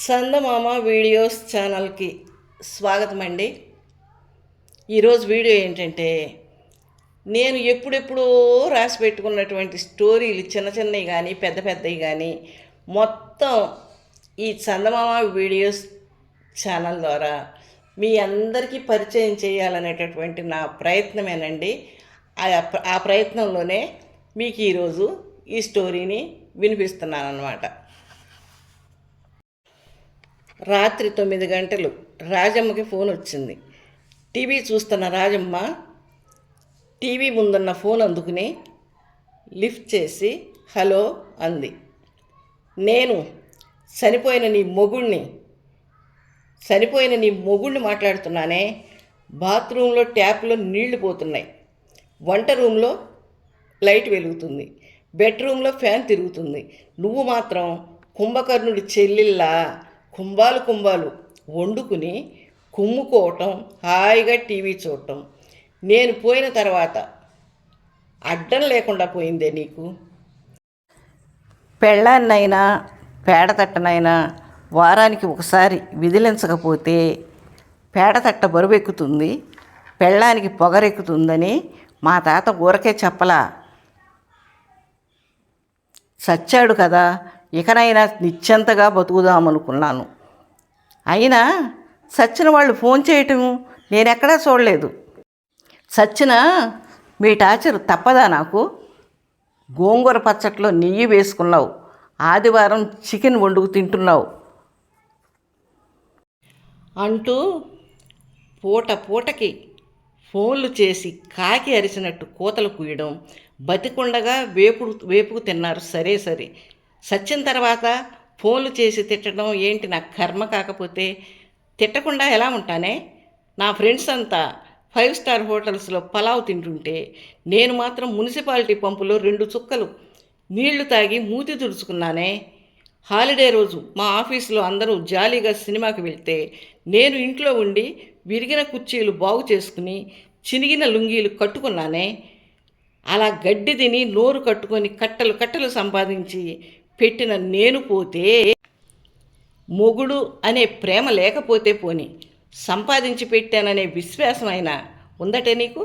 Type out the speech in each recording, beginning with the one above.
చందమామ videos ఛానల్కి స్వాగతం అండి ఈరోజు వీడియో ఏంటంటే నేను ఎప్పుడెప్పుడో రాసి పెట్టుకున్నటువంటి స్టోరీలు చిన్న చిన్నవి కానీ పెద్ద పెద్దవి కానీ మొత్తం ఈ చందమామ వీడియోస్ ఛానల్ ద్వారా మీ అందరికీ పరిచయం చేయాలనేటటువంటి నా ప్రయత్నమేనండి. ఆ ఆ ప్రయత్నంలోనే మీకు ఈరోజు ఈ స్టోరీని వినిపిస్తున్నాను అనమాట రాత్రి తొమ్మిది గంటలు రాజమ్మకి ఫోన్ వచ్చింది. టీవీ చూస్తున్న రాజమ్మ టీవీ ముందున్న ఫోన్ అందుకుని లిఫ్ట్ చేసి హలో అంది. నేను చనిపోయిన నీ మొగుణ్ణి చనిపోయిన నీ మొగుణ్ణి మాట్లాడుతున్నానే? బాత్రూంలో ట్యాప్లో నీళ్ళు పోతున్నాయి. వంట రూమ్లో లైట్ వెలుగుతుంది. బెడ్రూమ్లో ఫ్యాన్ తిరుగుతుంది. నువ్వు మాత్రం కుంభకర్ణుడి చెల్లిల్లా? కుంభాలు కుంభాలు వండుకుని కుమ్ముకోవటం హాయిగా టీవీ చూడటం. నేను పోయిన తర్వాత అడ్డం లేకుండా పోయిందే నీకు? పెళ్ళాన్నైనా పేడతట్టనైనా వారానికి ఒకసారి విదిలించకపోతే పేడతట్ట బరువెక్కుతుంది పెళ్ళానికి పొగరెక్కుతుందని మా తాత ఊరకే చెప్పలా. చచ్చాడు కదా ఇకనైనా నిశ్చంతగా బతుకుదామనుకున్నాను అయినా సచ్చిన వాళ్ళు ఫోన్ చేయటం నేనెక్కడా చూడలేదు. సచ్చిన మీ టాచర్ తప్పదా నాకు? గోంగూర పచ్చట్లో నెయ్యి వేసుకున్నావు. ఆదివారం చికెన్ వండుకు తింటున్నావు. అంటూ పూట పూటకి ఫోన్లు చేసి కాకి అరిచినట్టు కోతలు కూయడం బతికుండగా వేపుడు వేపుకు తిన్నారు. సరే సరే. సచ్చిన తర్వాత ఫోన్లు చేసి తిట్టడం ఏంటి నా కర్మ కాకపోతే తిట్టకుండా ఎలా ఉంటానే? నా ఫ్రెండ్స్ అంతా ఫైవ్ స్టార్ హోటల్స్లో పలావ్ తింటుంటే నేను మాత్రం మున్సిపాలిటీ పంపులో రెండు చుక్కలు నీళ్ళు తాగి మూతి తుడుచుకున్నానే? హాలిడే రోజు మా ఆఫీసులో అందరూ జాలీగా సినిమాకి వెళ్తే నేను ఇంట్లో ఉండి విరిగిన కుర్చీలు బాగు చేసుకుని చినిగిన లుంగీలు కట్టుకున్నానే? అలా గడ్డి తిని నోరు కట్టుకొని కట్టలు కట్టలు సంపాదించి పెట్టిన నేను పోతే మొగుడు అనే ప్రేమ లేకపోతే పోని. సంపాదించి పెట్టాననే విశ్వాసం అయినా ఉందటే నీకు?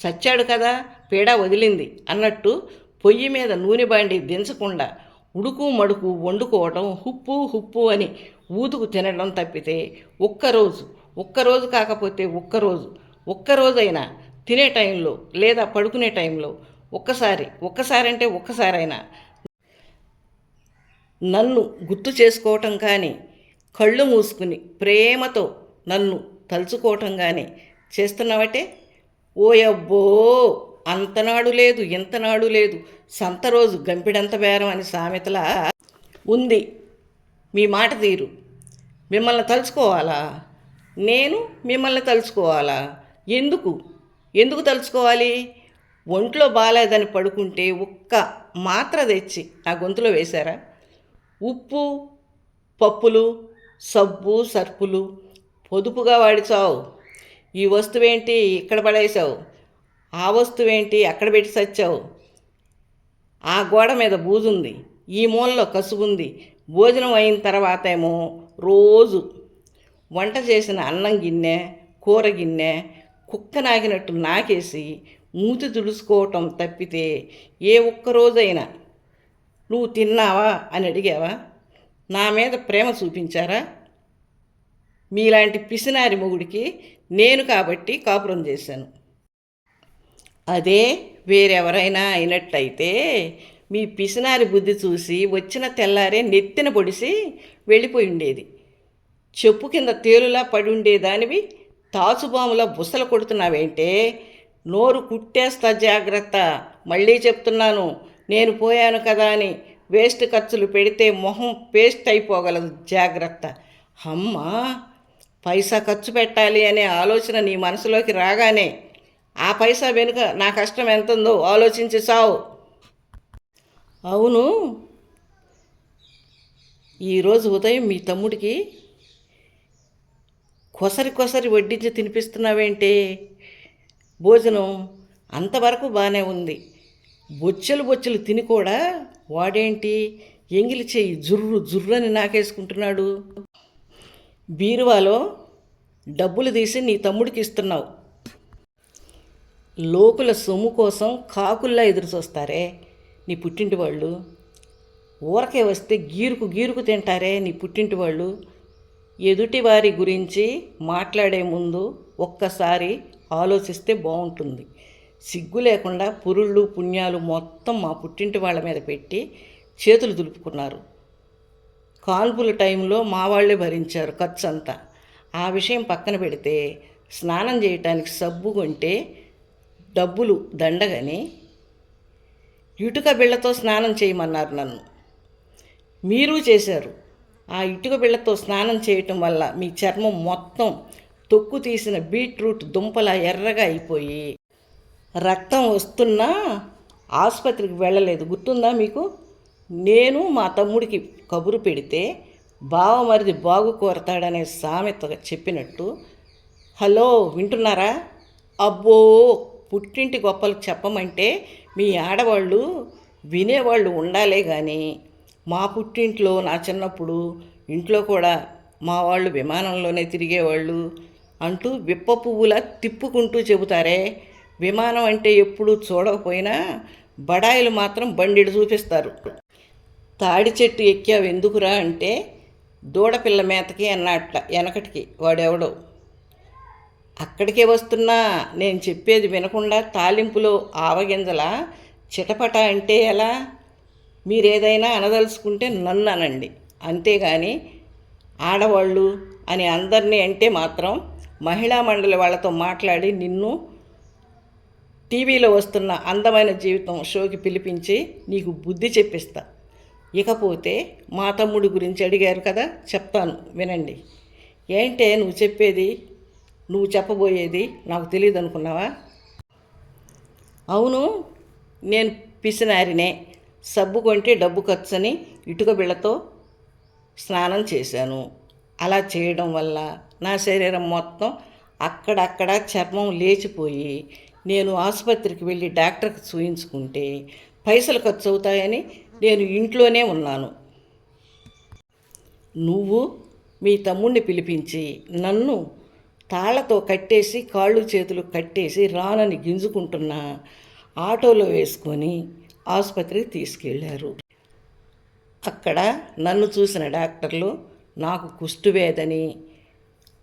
చచ్చాడు కదా పీడ వదిలింది అన్నట్టు పొయ్యి మీద నూనె బాండి దించకుండా ఉడుకు మడుకు వండుకోవటం హుప్పు హుప్పు అని ఊదుకు తినడం తప్పితే ఒక్కరోజు ఒక్కరోజు కాకపోతే ఒక్కరోజు ఒక్కరోజైనా తినే టైంలో లేదా పడుకునే టైంలో ఒక్కసారి ఒక్కసారి అంటే ఒక్కసారైనా నన్ను గుర్తు చేసుకోవటం కానీ కళ్ళు మూసుకుని ప్రేమతో నన్ను తలుచుకోవటం కానీ చేస్తున్నావటే? ఓయబ్బో! అంతనాడు లేదు ఇంతనాడు లేదు. సంత రోజు గంపిడంత బేరం అని సామెతలా ఉంది. మీ మాట తీరు. మిమ్మల్ని తలుచుకోవాలా? నేను మిమ్మల్ని తలుచుకోవాలా? ఎందుకు? ఎందుకు తలుచుకోవాలి? ఒంట్లో బాగాలేదని పడుకుంటే ఒక్క మాత్ర తెచ్చి నా గొంతులో వేశారా? ఉప్పు పప్పులు సబ్బు సర్పులు. పొదుపుగా వాడిచావు. ఈ వస్తువేంటి ఇక్కడ పడేసావు ఆ వస్తువేంటి అక్కడ పెట్టి సచ్చావు? ఆ గోడ మీద బూజుంది. ఈ మూలలో కసుగుంది భోజనం అయిన తర్వాత ఏమో రోజు వంట చేసిన అన్నం గిన్నె కూర గిన్నె కుక్క నాకినట్టు నాకేసి మూతి తుడుచుకోవటం తప్పితే ఏ ఒక్క రోజైనా నువ్వు తిన్నావా అని అడిగావా? నా మీద ప్రేమ చూపించారా? మీలాంటి పిసినారి మొగుడికి నేను కాబట్టి కాపురం చేశాను. అదే వేరెవరైనా అయినట్టయితే మీ పిసినారి బుద్ధి చూసి వచ్చిన తెల్లారే నెత్తిన పొడిసి వెళ్ళిపోయి ఉండేది. చెప్పు కింద తేలులా పడి ఉండేదానివి తాచుబాములా బుసలు కొడుతున్నావేంటే? నోరు కుట్టేస్తా జాగ్రత్త. మళ్ళీ చెప్తున్నాను. నేను పోయాను కదా అని వేస్ట్ ఖర్చులు పెడితే మొహం పేస్ట్ అయిపోగలదు. జాగ్రత్త. అమ్మా పైసా ఖర్చు పెట్టాలి అనే ఆలోచన నీ మనసులోకి రాగానే ఆ పైసా వెనుక నా కష్టం ఎంత ఉందో ఆలోచించి సావు. అవును. ఈరోజు ఉదయం మీ తమ్ముడికి కొసరి కొసరి వడ్డించి తినిపిస్తున్నావేంటి? భోజనం అంతవరకు బాగానే ఉంది. బొచ్చెలు బొచ్చెలు తిని కూడా వాడేంటి? ఎంగిలి చెయ్యి జుర్రు జుర్రని నాకేసుకుంటున్నాడు. బీరువాలో డబ్బులు తీసి నీ తమ్ముడికి ఇస్తున్నావు. లోకుల సొమ్ము కోసం కాకుల్లా ఎదురు చూస్తారే నీ పుట్టింటి వాళ్ళు ఊరకే వస్తే గీరుకు గీరుకు తింటారే నీ పుట్టింటి వాళ్ళు ఎదుటి వారి గురించి మాట్లాడే ముందు ఒక్కసారి ఆలోచిస్తే బాగుంటుంది. సిగ్గు లేకుండా పురుళ్ళు పుణ్యాలు మొత్తం మా పుట్టింటి వాళ్ళ మీద పెట్టి చేతులు దులుపుకున్నారు. కాల్పుల టైంలో మా వాళ్ళే భరించారు ఖర్చు అంతా ఆ విషయం పక్కన పెడితే స్నానం చేయటానికి సబ్బు కొంటే డబ్బులు దండగని ఇటుక బిళ్ళతో స్నానం చేయమన్నారు నన్ను. మీరు చేశారు. ఆ ఇటుక బిళ్ళతో స్నానం చేయటం వల్ల మీ చర్మం మొత్తం తొక్కు తీసిన బీట్రూట్ దుంపలా ఎర్రగా అయిపోయి రక్తం వస్తున్నా ఆసుపత్రికి వెళ్ళలేదు. గుర్తుందా మీకు? నేను మా తమ్ముడికి కబురు పెడితే బావమరిది బాగు కోరతాడనే సామెత చెప్పినట్టు హలో వింటున్నారా? అబ్బో పుట్టింటి గొప్పలు చెప్పమంటే మీ ఆడవాళ్ళు వినేవాళ్ళు ఉండాలే కానీ మా పుట్టింట్లో నా చిన్నప్పుడు ఇంట్లో కూడా మా వాళ్ళు విమానంలోనే తిరిగేవాళ్ళు అంటూ విప్ప పువ్వులా తిప్పుకుంటూ చెబుతారే విమానం అంటే ఎప్పుడు చూడకపోయినా బడాయిలు మాత్రం బండిడు చూపిస్తారు. తాడి చెట్టు ఎక్కావు ఎందుకురా అంటే దూడపిల్ల మేతకి అన్నట్ల వెనకటికి. వాడెవడో? అక్కడికే వస్తున్నా నేను చెప్పేది వినకుండా తాలింపులో ఆవగింజల? చిటపట అంటే ఎలా? మీరేదైనా అనదలుచుకుంటే నన్ను అనండి. అంతేగాని ఆడవాళ్ళు అని అందరినీ అంటే మాత్రం మహిళా మండలి వాళ్ళతో మాట్లాడి నిన్ను టీవీలో వస్తున్న అందమైన జీవితం షోకి పిలిపించి నీకు బుద్ధి చెప్పిస్తా. ఇకపోతే మా తమ్ముడి గురించి అడిగారు కదా చెప్తాను వినండి. ఏంటే నువ్వు చెప్పేది? నువ్వు చెప్పబోయేది నాకు తెలియదు అనుకున్నావా? అవును నేను పిసినారినే సబ్బు కొంటే డబ్బు ఖర్చుని ఇటుక బిళ్ళతో స్నానం చేశాను. అలా చేయడం వల్ల నా శరీరం మొత్తం అక్కడక్కడ చర్మం లేచిపోయి నేను ఆసుపత్రికి వెళ్ళి డాక్టర్కి చూయించుకుంటే పైసలు ఖర్చు అవుతాయని నేను ఇంట్లోనే ఉన్నాను. నువ్వు మీ తమ్ముడిని పిలిపించి నన్ను తాళ్ళతో కట్టేసి కాళ్ళు చేతులు కట్టేసి రానని గింజుకుంటున్న ఆటోలో వేసుకొని ఆసుపత్రికి తీసుకెళ్ళారు. అక్కడ నన్ను చూసిన డాక్టర్లు నాకు కుష్టువేదని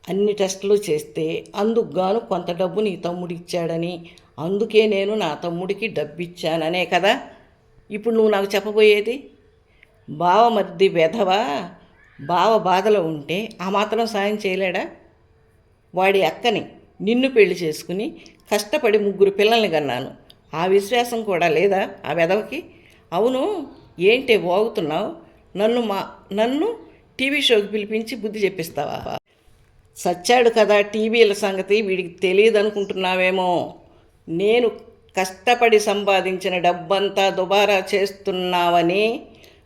అన్ని టెస్టులు చేస్తే అందుకు గాను కొంత డబ్బు నీ తమ్ముడు ఇచ్చాడని. అందుకే నేను నా తమ్ముడికి డబ్బు ఇచ్చాననే కదా. ఇప్పుడు నువ్వు నాకు చెప్పబోయేది? బావ మర్ది వెధవా? బావ బాధలో ఉంటే ఆ మాత్రం సాయం చేయలేడా? వాడి అక్కని నిన్ను పెళ్ళి చేసుకుని కష్టపడి ముగ్గురు పిల్లల్ని కన్నాను. ఆ విశ్వాసం కూడా లేదా ఆ వెధవకి? అవును. ఏంటే వాగుతున్నావు? నన్ను మా నన్ను టీవీ షోకి పిలిపించి బుద్ధి చెప్పిస్తావా? సచ్చాడు కదా టీవీల సంగతి వీడికి తెలియదు అనుకుంటున్నావేమో నేను కష్టపడి సంపాదించిన డబ్బంతా దుబారా చేస్తున్నావని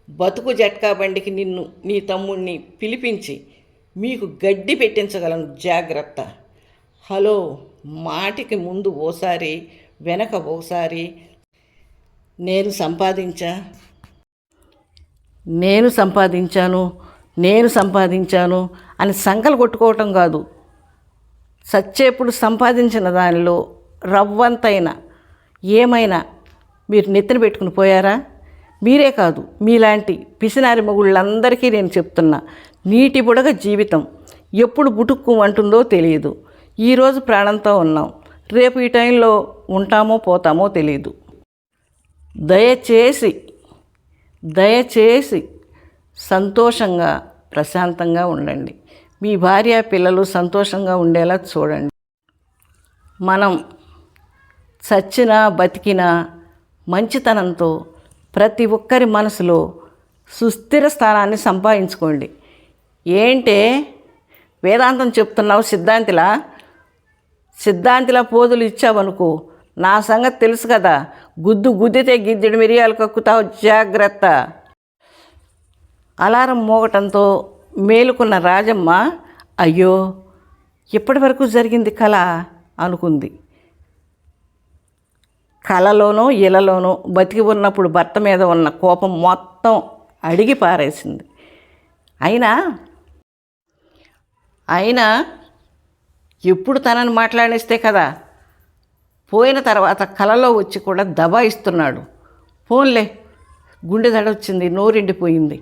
బతుకు జట్కా బండికి నిన్ను నీ తమ్ముణ్ణి పిలిపించి మీకు గడ్డి పెట్టించగలను. జాగ్రత్త. హలో మాటికి ముందు ఓసారి వెనక ఓసారి. నేను సంపాదించా? నేను సంపాదించాను. నేను సంపాదించాను అని సంకలు కొట్టుకోవటం కాదు. సచ్చేప్పుడు సంపాదించిన దానిలో రవ్వంతైనా ఏమైనా మీరు నెత్తిన పెట్టుకుని పోయారా? మీరే కాదు మీలాంటి పిసినారి మొగుళ్ళందరికీ నేను చెప్తున్నా నీటి బుడగ జీవితం ఎప్పుడు బుటుక్కు అంటుందో తెలియదు. ఈరోజు ప్రాణంతో ఉన్నాం రేపు ఈ టైంలో ఉంటామో పోతామో తెలియదు. దయచేసి దయచేసి సంతోషంగా ప్రశాంతంగా ఉండండి. మీ భార్య పిల్లలు సంతోషంగా ఉండేలా చూడండి. మనం చచ్చినా బతికినా మంచితనంతో ప్రతి ఒక్కరి మనసులో సుస్థిర స్థానాన్ని సంపాదించుకోండి. ఏంటే? వేదాంతం చెప్తున్నావు సిద్ధాంతిలా? సిద్ధాంతిలా పోదులు ఇచ్చావనుకో నా సంగతి తెలుసు కదా. గుద్దు గుద్దితే గిద్దెడు మిరియాలు కక్కుతావు జాగ్రత్త. అలారం మోగటంతో మేలుకున్న రాజమ్మ అయ్యో ఇప్పటి వరకు జరిగింది కళ అనుకుంది. కళలోనో ఇలలోనో బతికి ఉన్నప్పుడు భర్త మీద ఉన్న కోపం మొత్తం అడిగి పారేసింది. అయినా అయినా ఎప్పుడు తనని మాట్లాడిస్తే కదా పోయిన తర్వాత కలలో వచ్చి కూడా దబాయిస్తున్నాడు. ఫోన్లే గుండె దడొచ్చింది నోరిండిపోయింది.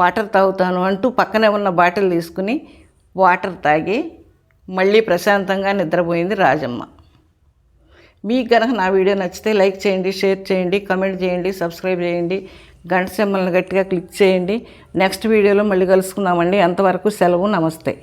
వాటర్ తాగుతాను అంటూ పక్కనే ఉన్న బాటిల్ తీసుకుని వాటర్ తాగి మళ్ళీ ప్రశాంతంగా నిద్రపోయింది రాజమ్మ. మీకు కనుక నా వీడియో నచ్చితే లైక్ చేయండి షేర్ చేయండి కమెంట్ చేయండి సబ్స్క్రైబ్ చేయండి గంట సెమ్మల్ని గట్టిగా క్లిక్ చేయండి. నెక్స్ట్ వీడియోలో మళ్ళీ కలుసుకుందామండి. అంతవరకు సెలవు నమస్తే.